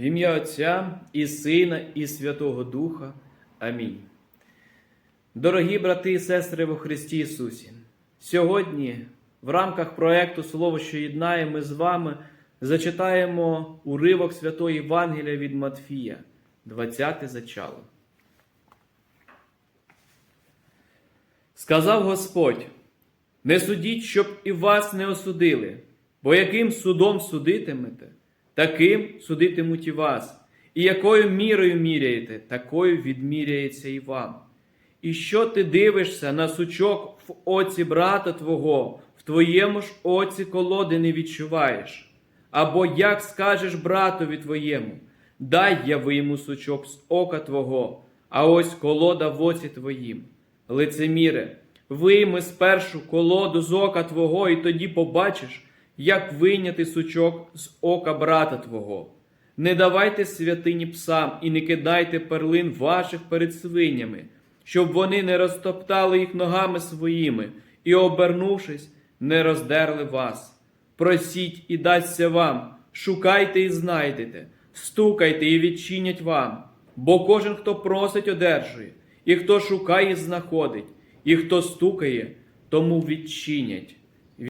В ім'я Отця і Сина, і Святого Духа. Амінь. Дорогі брати і сестри во Христі Ісусі, сьогодні в рамках проекту Слово, що єднає, ми з вами зачитаємо уривок Святої Євангелія від Матфія, 20 зачало. Сказав Господь: не судіть, щоб і вас не осудили, бо яким судом судитимете, таким судитимуть і вас, і якою мірою міряєте, такою відміряється і вам. І що ти дивишся на сучок в оці брата твого, в твоєму ж оці колоди не відчуваєш? Або як скажеш братові твоєму, дай яви йому сучок з ока твого, а ось колода в оці твоїм. Лицеміре, вийми спершу колоду з ока твого, і тоді побачиш, як вийняти сучок з ока брата твого. Не давайте святині псам і не кидайте перлин ваших перед свинями, щоб вони не розтоптали їх ногами своїми і, обернувшись, не роздерли вас. Просіть і дасться вам, шукайте і знайдете, стукайте і відчинять вам, бо кожен, хто просить, одержує, і хто шукає, знаходить, і хто стукає, тому відчинять.